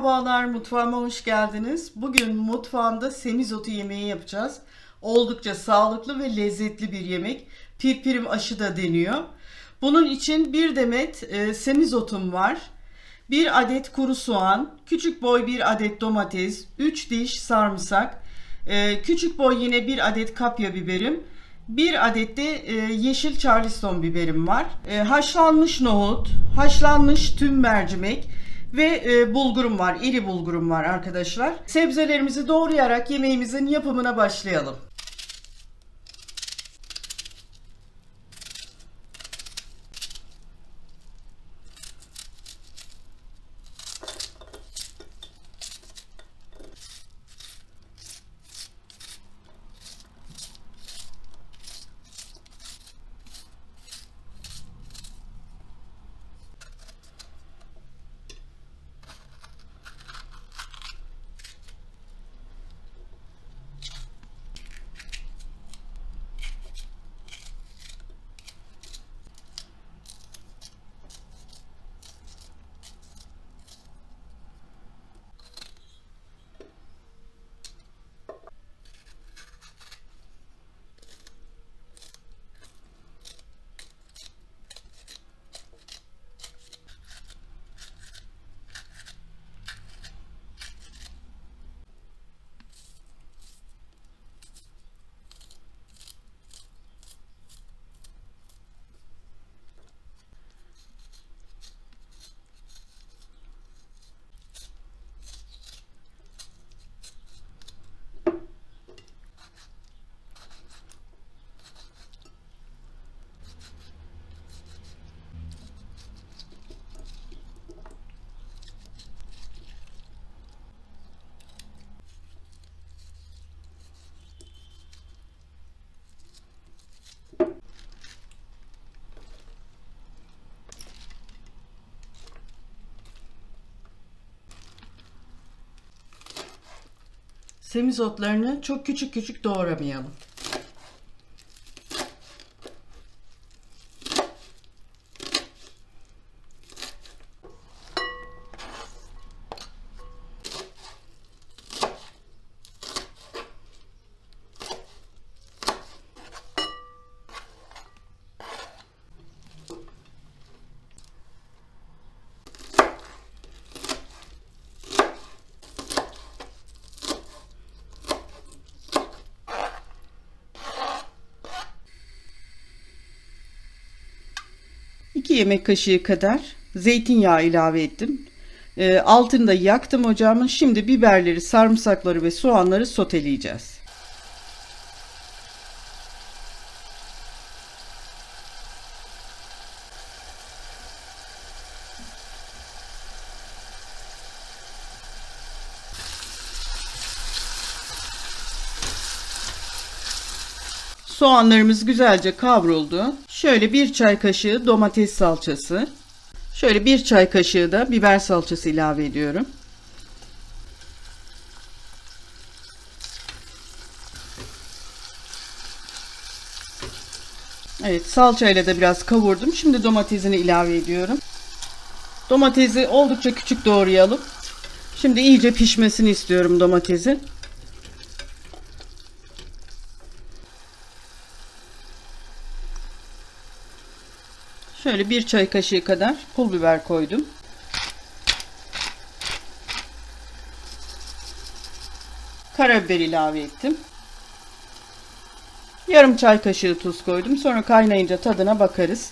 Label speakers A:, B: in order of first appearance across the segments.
A: Merhabalar mutfağıma hoş geldiniz. Bugün mutfağımda semizotu yemeği yapacağız. Oldukça sağlıklı ve lezzetli bir yemek. Pirpirim aşı da deniyor. Bunun için bir demet e, semizotum var. Bir adet kuru soğan, küçük boy bir adet domates, 3 diş sarımsak, e, küçük boy yine bir adet kapya biberim, bir adet de e, yeşil charleston biberim var. E, haşlanmış nohut, haşlanmış tüm mercimek ve e, bulgurum var. iri bulgurum var arkadaşlar. Sebzelerimizi doğrayarak yemeğimizin yapımına başlayalım. Semizotlarını çok küçük küçük doğramayalım. İki yemek kaşığı kadar zeytinyağı ilave ettim. Ee, altını da yaktım ocağımın. Şimdi biberleri, sarımsakları ve soğanları soteleyeceğiz. Soğanlarımız güzelce kavruldu. Şöyle bir çay kaşığı domates salçası. Şöyle bir çay kaşığı da biber salçası ilave ediyorum. Evet salçayla da biraz kavurdum. Şimdi domatesini ilave ediyorum. Domatesi oldukça küçük doğrayalım. Şimdi iyice pişmesini istiyorum domatesin. Şöyle bir çay kaşığı kadar pul biber koydum. Karabiber ilave ettim. Yarım çay kaşığı tuz koydum. Sonra kaynayınca tadına bakarız.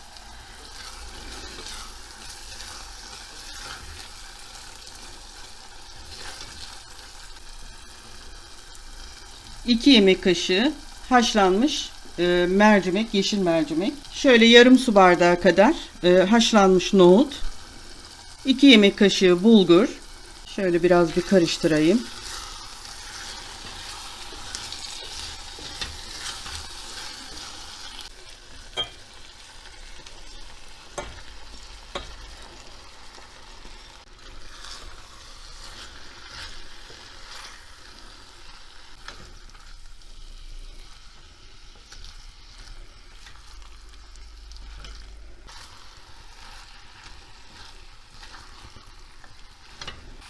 A: İki yemek kaşığı haşlanmış e, mercimek, yeşil mercimek. Şöyle yarım su bardağı kadar e, haşlanmış nohut. 2 yemek kaşığı bulgur. Şöyle biraz bir karıştırayım.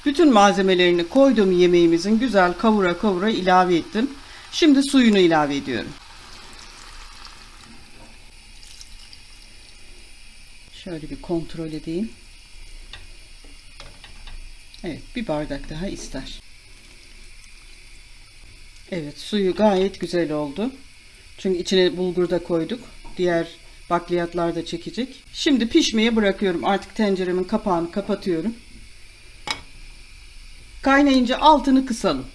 A: Bütün malzemelerini koyduğum yemeğimizin güzel kavura kavura ilave ettim. Şimdi suyunu ilave ediyorum. Şöyle bir kontrol edeyim. Evet, bir bardak daha ister. Evet, suyu gayet güzel oldu. Çünkü içine bulgur da koyduk. Diğer bakliyatlar da çekecek. Şimdi pişmeye bırakıyorum. Artık tenceremin kapağını kapatıyorum. Kaynayınca altını kısalım.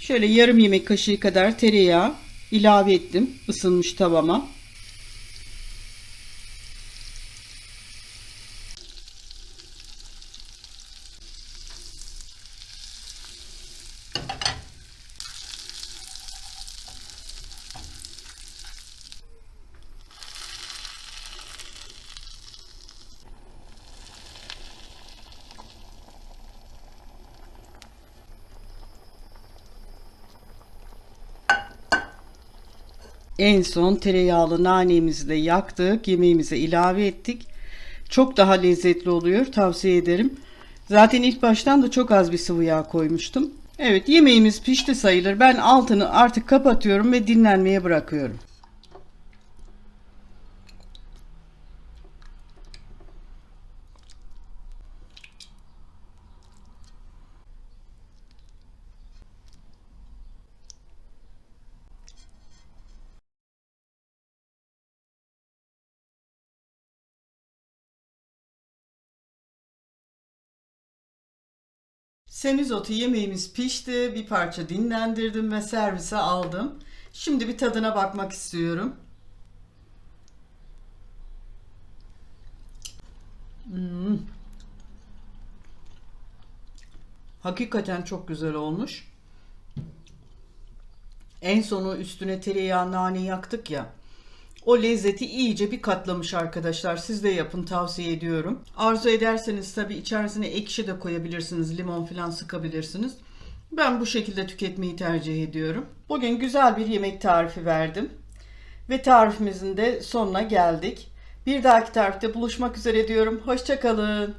A: Şöyle yarım yemek kaşığı kadar tereyağı ilave ettim ısınmış tavama. En son tereyağlı nanemizi de yaktık. Yemeğimize ilave ettik. Çok daha lezzetli oluyor. Tavsiye ederim. Zaten ilk baştan da çok az bir sıvı yağ koymuştum. Evet yemeğimiz pişti sayılır. Ben altını artık kapatıyorum ve dinlenmeye bırakıyorum. Semizotu yemeğimiz pişti. Bir parça dinlendirdim ve servise aldım. Şimdi bir tadına bakmak istiyorum. Hmm. Hakikaten çok güzel olmuş. En sonu üstüne tereyağı nane yaktık ya. O lezzeti iyice bir katlamış arkadaşlar. Siz de yapın tavsiye ediyorum. Arzu ederseniz tabii içerisine ekşi de koyabilirsiniz. Limon falan sıkabilirsiniz. Ben bu şekilde tüketmeyi tercih ediyorum. Bugün güzel bir yemek tarifi verdim. Ve tarifimizin de sonuna geldik. Bir dahaki tarifte buluşmak üzere diyorum. Hoşçakalın.